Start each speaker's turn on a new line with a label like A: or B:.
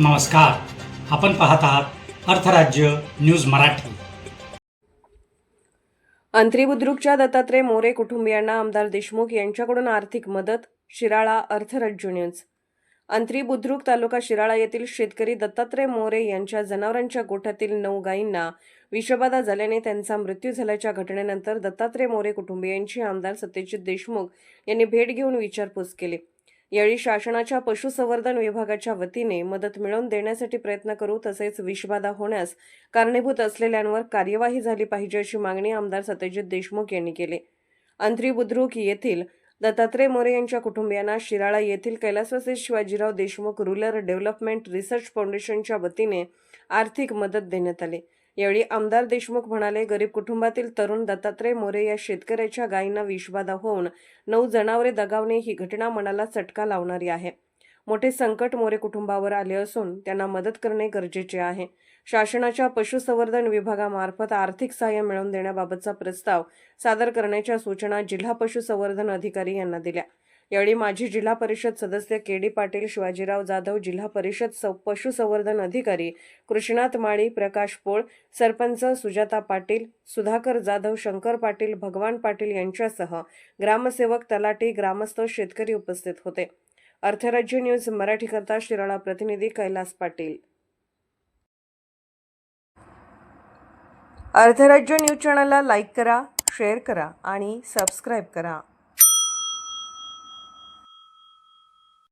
A: नमस्कार. आपण पाहत आहात अर्थराज्य न्यूज मराठी.
B: अंत्री बुद्रुकच्या दत्तात्रय मोरे कुटुंबियांना आमदार देशमुख यांच्याकडून आर्थिक मदत शिराळा अर्थराज्य न्यूज. अंत्री बुद्रुक तालुका शिराळा येथील शेतकरी दत्तात्रय मोरे यांच्या जनावरांच्या गोठ्यातील नऊ गायींना विषबाधा झाल्याने त्यांचा मृत्यू झाल्याच्या घटनेनंतर दत्तात्रय मोरे कुटुंबियांची आमदार सत्यजित देशमुख यांनी भेट घेऊन विचारपूस केली. यावेळी शासनाच्या पशुसंवर्धन विभागाच्या वतीने मदत मिळवून देण्यासाठी प्रयत्न करू तसेच विषबाधा होण्यास कारणीभूत असलेल्यांवर कार्यवाही झाली पाहिजे अशी मागणी आमदार सत्यजित देशमुख यांनी केली. अंत्री बुद्रुक येथील दत्तात्रय मोरे यांच्या कुटुंबियांना शिराळा येथील कैलासवासी Shivajirao Deshmukh rural development research फाउंडेशनच्या वतीने आर्थिक मदत देण्यात आली. यावेळी आमदार देशमुख म्हणाले गरीब कुटुंबातील तरुण दत्तात्रय मोरे या शेतकऱ्याच्या गायींना विषबाधा होऊन नऊ जनावरे दगावणे ही घटना मनाला चटका लावणारी आहे. मोठे संकट मोरे कुटुंबावर आले असून त्यांना मदत करणे गरजेचे आहे. शासनाच्या पशुसंवर्धन विभागामार्फत आर्थिक सहाय्य मिळवून देण्याबाबतचा प्रस्ताव सादर करण्याच्या सूचना जिल्हा पशुसंवर्धन अधिकारी यांना दिल्या. यावेळी माजी जिल्हा परिषद सदस्य के डी पाटील शिवाजीराव जाधव जिल्हा परिषद स- पशुसंवर्धन अधिकारी कृष्णात माळी प्रकाश पोळ सरपंच सुजाता पाटील सुधाकर जाधव शंकर पाटील भगवान पाटील यांच्यासह ग्रामसेवक तलाटी ग्रामस्थ शेतकरी उपस्थित होते. अर्थराज्य न्यूज मराठीकरता शिराळा प्रतिनिधी कैलास पाटील. अर्थराज्य न्यूज चॅनलला लाईक करा शेअर करा आणि सबस्क्राईब करा.